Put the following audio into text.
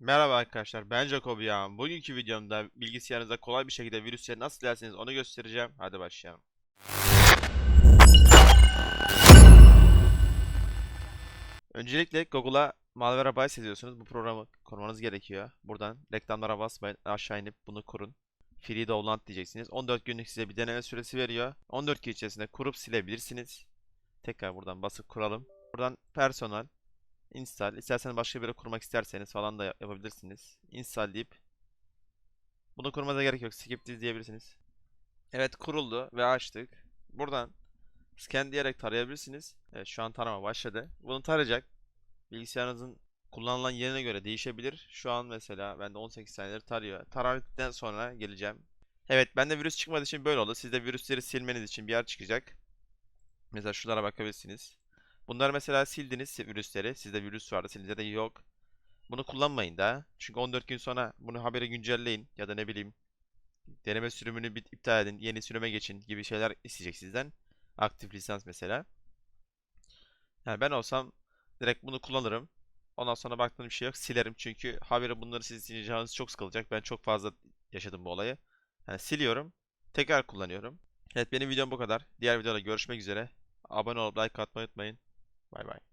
Merhaba arkadaşlar, ben Jacob ya. Bugünkü videomda bilgisayarınıza kolay bir şekilde virüsleri nasıl silersiniz onu göstereceğim. Hadi başlayalım. Öncelikle Google'a Malware Bytes yazıyorsunuz. Bu programı kurmanız gerekiyor. Buradan reklamlara basmayın. Aşağı inip bunu kurun. Free download diyeceksiniz. 14 günlük size bir deneme süresi veriyor. 14 gün içerisinde kurup silebilirsiniz. Tekrar buradan basıp kuralım. Buradan personal install. İsterseniz başka bir yere kurmak isterseniz falan da yap- yapabilirsiniz. Install deyip bunu kurmanıza gerek yok. Skip diyebilirsiniz. Evet kuruldu ve açtık. Buradan scan diyerek tarayabilirsiniz. Evet şu an tarama başladı. Bunu tarayacak. Bilgisayarınızın kullanılan yerine göre değişebilir. Şu an mesela bende 18 saniyedir tarıyor. Taradıktan sonra geleceğim. Evet bende virüs çıkmadığı için böyle oldu. Sizde virüsleri silmeniz için bir yer çıkacak. Mesela şunlara bakabilirsiniz. Bunlar mesela sildiniz virüsleri. Sizde virüs vardı, sizde de yok. Bunu kullanmayın da. Çünkü 14 gün sonra bunu haberi güncelleyin ya da ne bileyim deneme sürümünü bit- iptal edin, yeni sürüme geçin gibi şeyler isteyecek sizden. Aktif lisans mesela. Yani ben olsam direkt bunu kullanırım. Ondan sonra baktığım bir şey yok silerim çünkü haberi bunları siz sileceğiniz çok sıkılacak. Ben çok fazla yaşadım bu olayı. Yani siliyorum, tekrar kullanıyorum. Evet benim videom bu kadar. Diğer videoda görüşmek üzere. Abone olup like atmayı unutmayın. Bye bye.